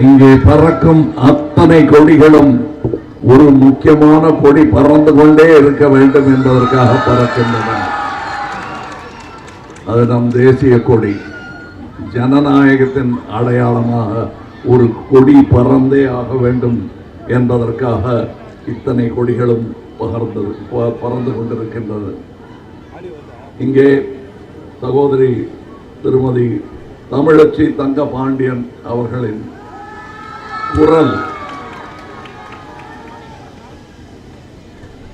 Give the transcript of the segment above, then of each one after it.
இங்கே பறக்கும் அத்தனை கொடிகளும் ஒரு முக்கியமான கொடி பறந்து கொண்டே இருக்க வேண்டும் என்பதற்காக பறக்கின்றன. அது நம் தேசிய கொடி. ஜனநாயகத்தின் அடையாளமாக ஒரு கொடி பறந்தே ஆக வேண்டும் என்பதற்காக இத்தனை கொடிகளும் பகர்ந்தது ப- பறந்து கொண்டிருக்கின்றது. இங்கே சகோதரி திருமதி தமிழச்சி தங்க பாண்டியன் அவர்களின் குரல்.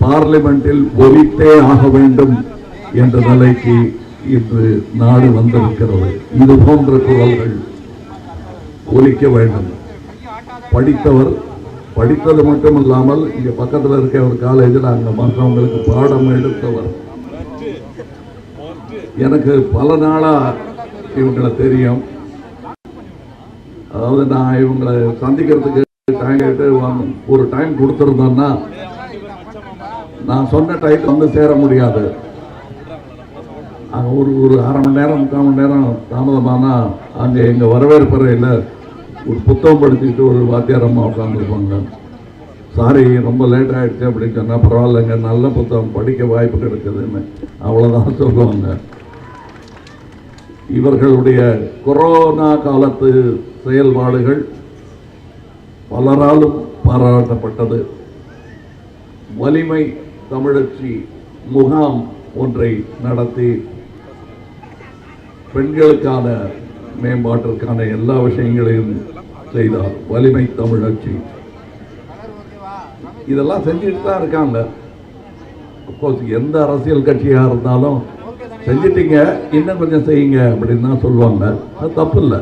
பார்லிமெண்டில் ஒலித்தே ஆக வேண்டும் என்ற நிலைக்கு இன்று நாடு வந்திருக்கிறது. இது போன்ற குரல்கள் ஒலிக்க வேண்டும். படித்தவர் படித்தது மட்டுமில்லாமல் இங்க பக்கத்தில் இருக்க ஒரு காலேஜில் அங்க மற்றவங்களுக்கு பாடம் எடுத்தவர். எனக்கு பல நாளா இவங்களை தெரியும். அதாவது நான் இவங்களை சந்திக்கிறதுக்கு டைம் கேட்டு ஒரு டைம் கொடுத்துருந்தோன்னா நான் சொன்ன டைம் வந்து சேர முடியாது. அங்கே ஒரு ஒரு அரை மணி நேரம் முக்கால் மணி நேரம் தாமதமானா அங்கே எங்கள் வரவேற்பறையில் ஒரு புத்தகம் படிச்சுக்கிட்டு ஒரு வாத்தியாரம்மா உட்காந்துருப்பாங்க சாரி ரொம்ப லேட் ஆகிடுச்சு அப்படின்னு சொன்னால் பரவாயில்லைங்க நல்ல புத்தகம் படிக்க வாய்ப்பு கிடைக்குதுன்னு அவ்வளோதான் சொல்லுவாங்க. இவர்களுடைய கொரோனா காலத்து செயல்பாடுகள் பலராலும் பாராட்டப்பட்டது. வலிமை தமிழச்சி முகாம் ஒன்றை நடத்தி பெண்களுக்கான மேம்பாட்டிற்கான எல்லா விஷயங்களையும் செய்தார் வலிமை தமிழச்சி. இதெல்லாம் செஞ்சுட்டு தான் இருக்காங்க. அப்கோர்ஸ் எந்த அரசியல் கட்சியாக இருந்தாலும் செஞ்சிட்டீங்க இன்னும் கொஞ்சம் செய்யுங்க அப்படின்னு தான் சொல்லுவாங்க. அது தப்பு இல்லை.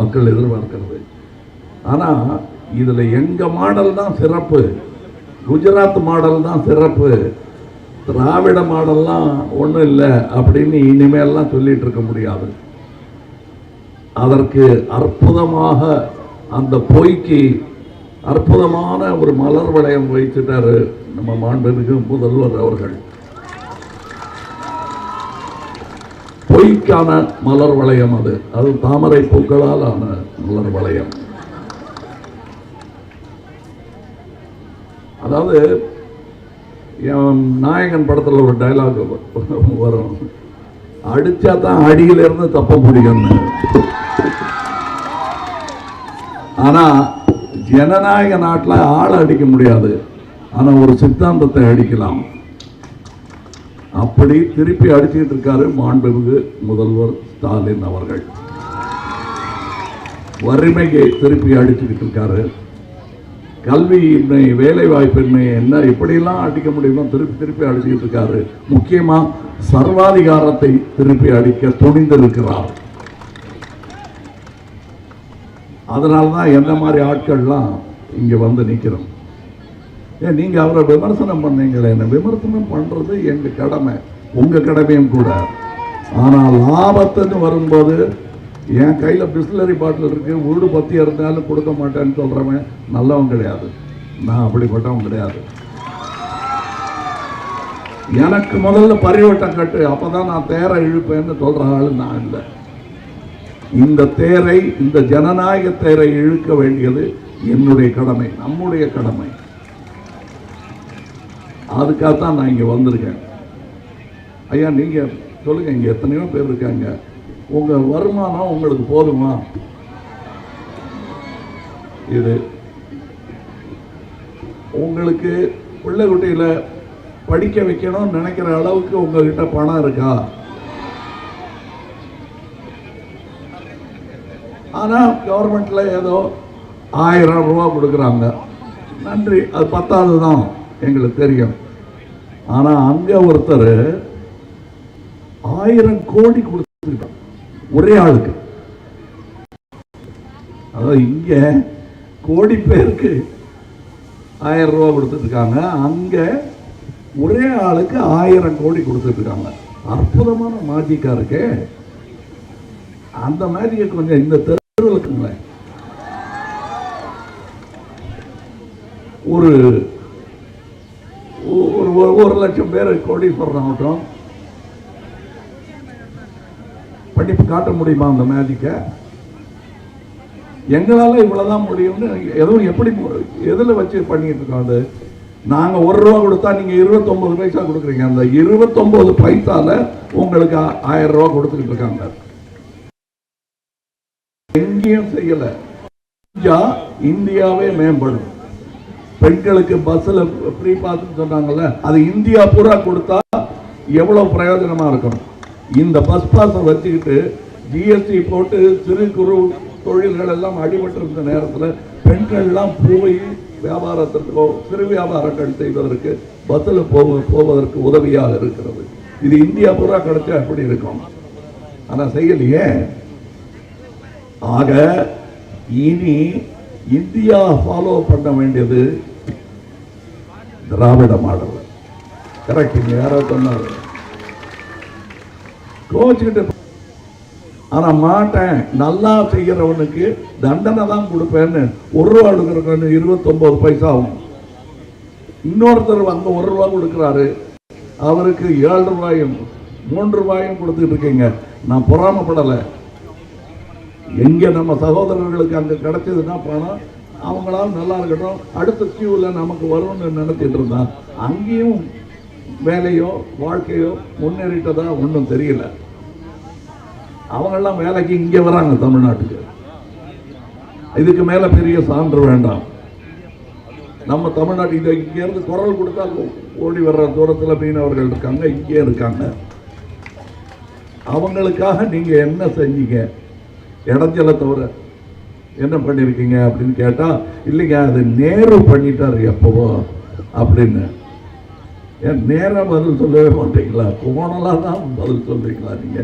மக்கள் எதிர்பார்க்கிறது. ஆனால் இதில் எங்கள் மாடல் தான் சிறப்பு? குஜராத் மாடல் தான் சிறப்பு. திராவிட மாடல்லாம் ஒன்றும் இல்லை அப்படின்னு இனிமேல்லாம் சொல்லிட்டு இருக்க முடியாது. அதற்கு அற்புதமாக அந்த பொய்க்கு அற்புதமான ஒரு மலர் வளையம் வைத்துட்டாரு நம்ம மாண்புமிகு முதல்வர் அவர்கள். பொய்க்கான மலர் வளையம் அது. அது தாமரை பூக்களால் ஆன மலர் வளையம். அதாவது என் நாயகன் படத்தில் ஒரு டைலாக் வரும். அடிச்சா தான் அடியில இருந்து தப்ப முடியும்னு. ஆனா ஜனநாயக நாட்டில் ஆள் அடிக்க முடியாது. ஆனா ஒரு சித்தாந்தத்தை அடிக்கலாம். அப்படி திருப்பி அடிச்சுக்கிட்டு இருக்காரு மாண்புமிகு முதல்வர் ஸ்டாலின் அவர்கள். வறுமையை திருப்பி அடிச்சுக்கிட்டு இருக்காரு. கல்வியின்மை வேலை வாய்ப்பின்மை என்ன எப்படியெல்லாம் அடிக்க முடியுமோ திருப்பி திருப்பி அடிச்சுக்கிட்டு இருக்காரு. முக்கியமா சர்வாதிகாரத்தை திருப்பி அடிக்க துணிந்திருக்கிறார். அதனால தான் என்ன மாதிரி ஆட்கள்லாம் இங்க வந்து நிற்கிறோம் ஏன் நீங்க அவரை விமர்சனம் பண்ணீங்களே என்ன விமர்சனம் பண்றது எங்கள் கடமை. உங்கள் கடமையும் கூட. ஆனால் லாபத்துன்னு வரும்போது என் கையில் பிஸ்லரி பாட்டில் இருக்குது வீடு பத்தி இருந்தாலும் கொடுக்க மாட்டேன்னு சொல்றவன் நல்லவன் கிடையாது. நான் அப்படிப்பட்டவன் கிடையாது. எனக்கு முதல்ல பரிவட்டம் கட்டு அப்பதான் நான் தேரை இழுப்பேன்னு சொல்கிற ஆளு நான் இல்லை. இந்த தேரை இந்த ஜனநாயக தேரை இழுக்க வேண்டியது என்னுடைய கடமை நம்முடைய கடமை. அதுக்காகத்தான் நான் இங்கே வந்திருக்கேன். ஐயா நீங்கள் சொல்லுங்கள் இங்கே எத்தனையோ பேர் இருக்காங்க. உங்கள் வருமானம் உங்களுக்கு போதுமா? இது உங்களுக்கு பிள்ளை குட்டியில் படிக்க வைக்கணும்னு நினைக்கிற அளவுக்கு உங்ககிட்ட பணம் இருக்கா? ஆனால் கவர்மெண்ட்டில் ஏதோ ஆயிரம் ரூபா கொடுக்குறாங்க. நன்றி அது பத்தாவது தான் எங்களுக்கு தெரியும். ஆனா அங்க ஒருத்தர் ஆயிரம் கோடி கொடுத்துருக்காங்க ஒரே ஆளுக்கு. அதாவது இங்க கோடி பேருக்கு ஆயிரம் ரூபா கொடுத்துட்ருக்காங்க இருக்காங்க அங்க ஒரே ஆளுக்கு ஆயிரம் கோடி கொடுத்துட்ருக்காங்க அற்புதமான மாஜிக்கா இருக்கு. அந்த மேஜிக்கை கொஞ்சம் இந்த தெருவில் இருக்குங்களேன் ஒரு ஒரு ஒரு- லட்சம் பேர் கோடீஸ்வரன் ஆகட்டும் படிப்பு காட்ட முடியுமா அந்த மேஜிக்கை எங்களால் இவ்வளோதான் முடியும்னு எதுவும் எப்படி எதில் வச்சு பண்ணிட்டு இருக்கோம் அது? நாங்கள் ஒரு ரூபா கொடுத்தா நீங்கள் இருபத்தொம்பது பைசா கொடுக்குறீங்க. அந்த இருபத்தொம்பது பைசால உங்களுக்கு ஆயிரம் ரூபா கொடுத்துக்கிட்டு இருக்காங்க. எங்கேயும் செய்யலை. இந்தியாவே மேம்படும். பெண்களுக்கு பஸ்ஸில் ஃப்ரீ பாஸ்ன்னு சொன்னாங்கல்ல அது இந்தியா பூரா கொடுத்தா எவ்வளோ பிரயோஜனமா இருக்கும் இந்த பஸ் பாஸை வச்சுக்கிட்டு ஜிஎஸ்டி போட்டு சிறு குறு தொழில்கள் எல்லாம் அடிபட்டு இருந்த நேரத்தில் பெண்கள்லாம் போய் வியாபாரத்திற்கோ சிறு வியாபாரங்கள் செய்வதற்கு பஸ்ஸில் போவ போவதற்கு உதவியாக இருக்கிறது. இது இந்தியா பூரா கிடைச்சா எப்படி இருக்கும்? ஆனால் செய்யலையே. ஆக இனி இந்தியா ஃபாலோ பண்ண வேண்டியது திராவிட மாடல். கரெக்ட் இங்க யாரோ சொன்னார். கோச்சுக்கிட்டு ஆனா மாட்டேன். நல்லா செய்யறவனுக்கு தண்டனை தான் கொடுப்பேன்னு ஒரு ரூபா கொடுக்குறவனு இருபத்தொன்பது பைசா ஆகும். இன்னொருத்தர் வந்து ஒரு ரூபா கொடுக்குறாரு. அவருக்கு ஏழு ரூபாயும் மூன்று ரூபாயும் கொடுத்துட்டு இருக்கீங்க. நான் பொறாமப்படலை. எங்க நம்ம சகோதரர்களுக்கு அங்க கிடைச்சதுன்னா பணம் அவங்களால நல்லா இருக்கட்டும். அடுத்த கியூவில் நமக்கு வரும்னு நினைச்சிட்டு இருந்தா அங்கேயும் வேலையோ வாழ்க்கையோ முன்னேறிட்டதா ஒன்றும் தெரியல. அவங்கெல்லாம் வேலைக்கு இங்கே வராங்க தமிழ்நாட்டுக்கு. இதுக்கு மேல பெரிய சான்று வேண்டாம். நம்ம தமிழ்நாட்டு இங்க இங்க இருந்து குரல் கொடுத்தா ஓடி வர்ற தூரத்துல மீனவர்கள் இருக்காங்க இங்கே இருக்காங்க. அவங்களுக்காக நீங்க என்ன செஞ்சீங்க? இடைஞ்சலை தவிர என்ன பண்ணியிருக்கீங்க அப்படின்னு கேட்டா இல்லைங்க அது நேரு பண்ணிட்டார் எப்பவோ அப்படின்னு. ஏன் நேரா பதில் சொல்லவே மாட்டீங்களா? கோணலாக தான் பதில் சொல்கிறீங்களா நீங்க?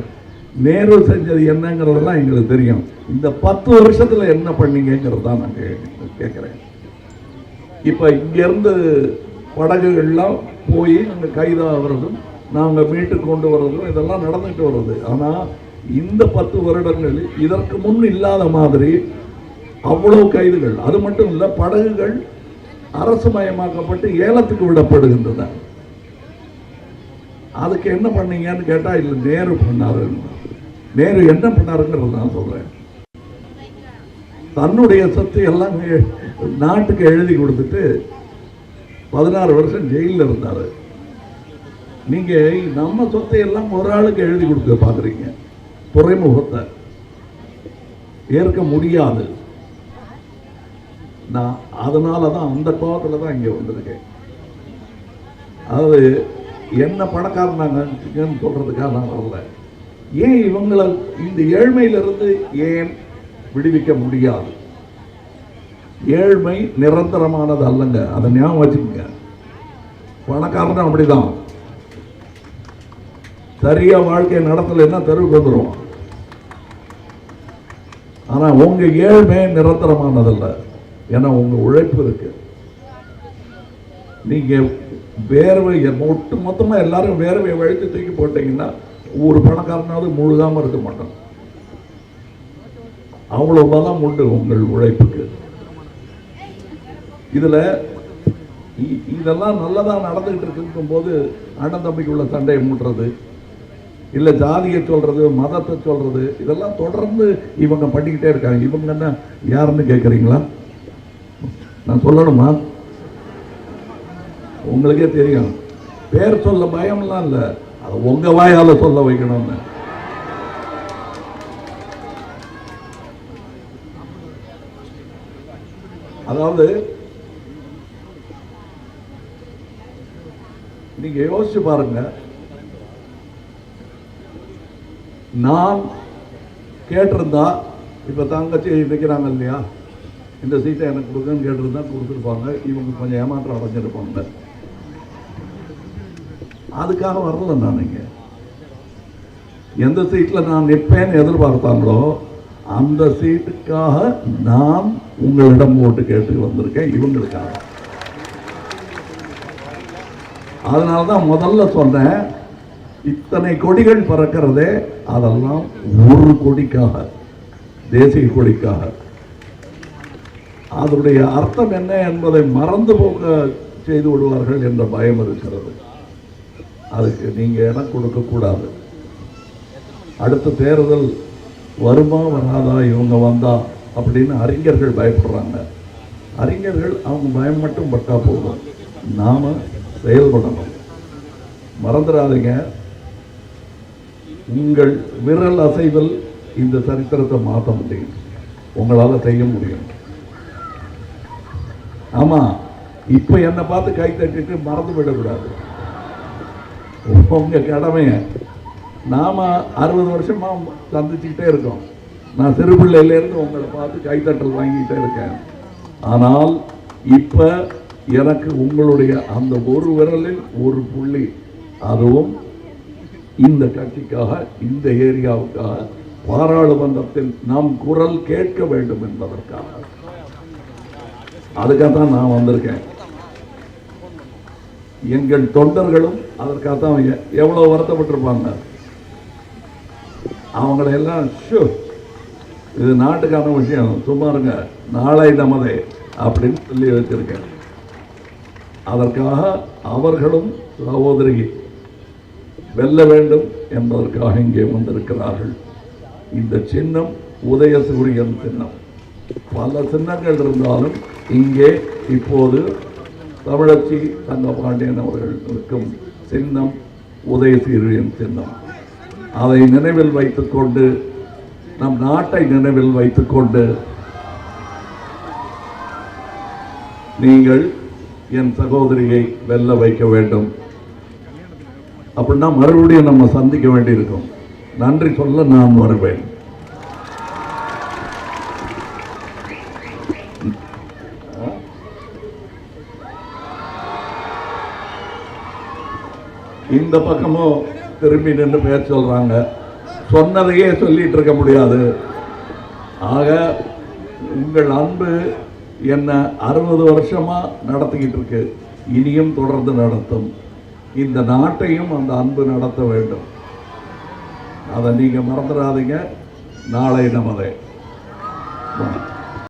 நேரு செஞ்சது என்னங்கிறதெல்லாம் எங்களுக்கு தெரியும். இந்த பத்து வருஷத்துல என்ன பண்ணீங்கிறது தான் நான் கேட்குறேன் இப்போ இங்கேருந்து படகுகள்லாம் போய் அங்கே கைதாகிறதும் நாங்க மீட்டு கொண்டு வர்றதும் இதெல்லாம் நடந்துட்டு வருது. ஆனா இந்த பத்து வருடங்கள் இதற்கு முன் இல்லாத மாதிரி அவ்வளவு கைதுகள். அது மட்டும் இல்ல படகுகள் அரசு மயமாக்கப்பட்டு ஏலத்துக்கு விடப்படுகின்றன. அதுக்கு என்ன பண்ணீங்கன்னு கேட்டா இல்ல நேரு பண்ணாரு. நேரு என்ன பண்ணாருங்கிறது நான் சொல்றேன். தன்னுடைய சொத்து எல்லாம் நாட்டுக்கு எழுதி கொடுத்துட்டு பதினாறு வருஷம் ஜெயிலில் இருந்தாரு. நீங்க நம்ம சொத்தை எல்லாம் ஒரு ஆளுக்கு எழுதி கொடுக்க பாக்குறீங்க. துறைமுகத்தை. ஏற்க முடியாது. நான் அதனால தான் அந்த கோபத்தில் தான் இங்கே வந்திருக்கேன். அதாவது என்ன பணக்காரனாங்கன்னு சொல்றதுக்காக நான் வரல. ஏன் இவங்களை இந்த ஏழ்மையிலிருந்து ஏன் விடுவிக்க முடியாது? ஏழ்மை நிரந்தரமானது அல்லங்க அதை ஞாபகம் வச்சுக்கோங்க. பணக்காரனும் அப்படிதான். சரியா வாழ்க்கை நடத்தலைன்னா தெருவுக்கு வந்துருவான் ஆனா உங்க ஏழ்மை நிரந்தரமானதல்ல. ஏன்னா உங்க உழைப்பு இருக்கு. நீங்க வேர்வை ஒட்டு மொத்தமா எல்லாரும் வேர்வை வழித்து தூக்கி போட்டீங்கன்னா ஒரு பணக்காரனாவது முழுகாம இருக்க மாட்டான். அவ்வளோ பலம் உண்டு உங்கள் உழைப்புக்கு. இதுல இ- இதெல்லாம் நல்லதா நடந்துகிட்டு இருக்கும் போது அண்ணன் தம்பிக்குள்ள சண்டையை மூட்டுறது இல்லை ஜாதியை சொல்றது மதத்தை சொல்றது இதெல்லாம் தொடர்ந்து இவங்க பண்ணிக்கிட்டே இருக்காங்க. இவங்க என்ன யாருன்னு கேட்குறீங்களா நான் சொல்லணுமா? உங்களுக்கே தெரியும். பேர் சொல்ல பயம்லாம் இல்லை. அதை உங்க வாயால் சொல்ல வைக்கணும்னு. அதாவது நீங்க யோசிச்சு பாருங்க. நான் கேட்டிருந்தா இப்ப தங்கச்சி நிற்கிறாங்க இல்லையா? இந்த சீட்டை எனக்கு கொடுக்குன்னு கேட்டிருந்தா கொடுத்துருப்பாங்க. இவங்க கொஞ்சம் ஏமாற்றம் அடைஞ்சிருப்பாங்க. அதுக்காக வரல நான் இங்க. எந்த சீட்டில் நான் நிற்பேன்னு எதிர்பார்த்தாங்களோ அந்த சீட்டுக்காக நான் உங்களிடம் ஓட்டு கேட்டு வந்திருக்கேன் இவங்களுக்காக. அதனால தான் முதல்ல சொன்னேன் இத்தனை கொடிகள் பறக்கிறதே அதெல்லாம் ஒரு கொடிக்காக தேசிய கொடிக்காக. அதனுடைய அர்த்தம் என்ன என்பதை மறந்து போக செய்து விடுவார்கள் என்ற பயம் இருக்கிறது. அதுக்கு நீங்கள் இடம் கொடுக்கக்கூடாது அடுத்த தேர்தல் வருமா வராதா இவங்க வந்தா அப்படின்னு அறிஞர்கள் பயப்படுறாங்க. அறிஞர்கள் அவங்க பயம் மட்டும் பட்டா போதும். நாம் செயல்படணும் மறந்துடாதீங்க. உங்கள் விரல் அசைவில் இந்த சரித்திரத்தை மாற்ற முடியும். உங்களால் செய்ய முடியும். ஆமா இப்ப என்னை பார்த்து கை தட்டிட்டு மறந்து விடக்கூடாது உங்க கடமையை நாம அறுபது வருஷமா சந்திச்சுக்கிட்டே இருக்கோம். நான் சிறு இருந்து உங்களை பார்த்து கைத்தட்டல் வாங்கிக்கிட்டே இருக்கேன். ஆனால் இப்போ எனக்கு உங்களுடைய அந்த ஒரு விரலில் ஒரு புள்ளி. அதுவும் இந்த கட்சிக்காக இந்த ஏரியாவுக்காக பாராளுமன்றத்தில் நாம் குரல் கேட்க வேண்டும் என்பதற்காக. அதுக்காக தான் நான் வந்திருக்கேன். எங்கள் தொண்டர்களும் அதற்காக தான் எவ்வளோ வருத்தப்பட்டிருப்பாங்க. அவங்கள எல்லாம் ஷூ இது நாட்டுக்கான விஷயம். சும்மா இருங்க நாளை நமதே அப்படின்னு சொல்லி வச்சிருக்கேன். அதற்காக அவர்களும் சகோதரி வெல்ல வேண்டும் என்பதற்காக இங்கே வந்திருக்கிறார்கள். இந்த சின்னம் உதயசூரியன் சின்னம். பல சின்னங்கள் இருந்தாலும் இங்கே இப்போது தமிழச்சி தங்கபாண்டியன் அவர்கள் இருக்கும் சின்னம் உதயசூரியன் சின்னம். அதை நினைவில் வைத்துக்கொண்டு நம் நாட்டை நினைவில் வைத்துக்கொண்டு நீங்கள் என் சகோதரியை வெல்ல வைக்க வேண்டும். அப்படின்னா மறுபடியும் நம்ம சந்திக்க வேண்டியிருக்கும். நன்றி சொல்ல நான் வருவேன். இந்த பக்கமும் திரும்பி நின்று பேர் சொல்கிறாங்க சொன்னதையே சொல்லிட்டு இருக்க முடியாது. ஆக உங்கள் அன்பு என்ன அறுபது வருஷமாக நடத்திக்கிட்டு இருக்கு. இனியும் தொடர்ந்து நடத்தும். இந்த நாட்டையும் அந்த அன்பு நடத்த வேண்டும். அதை நீங்கள் மறந்துடாதீங்க. நாளை நமதே. வணக்கம்.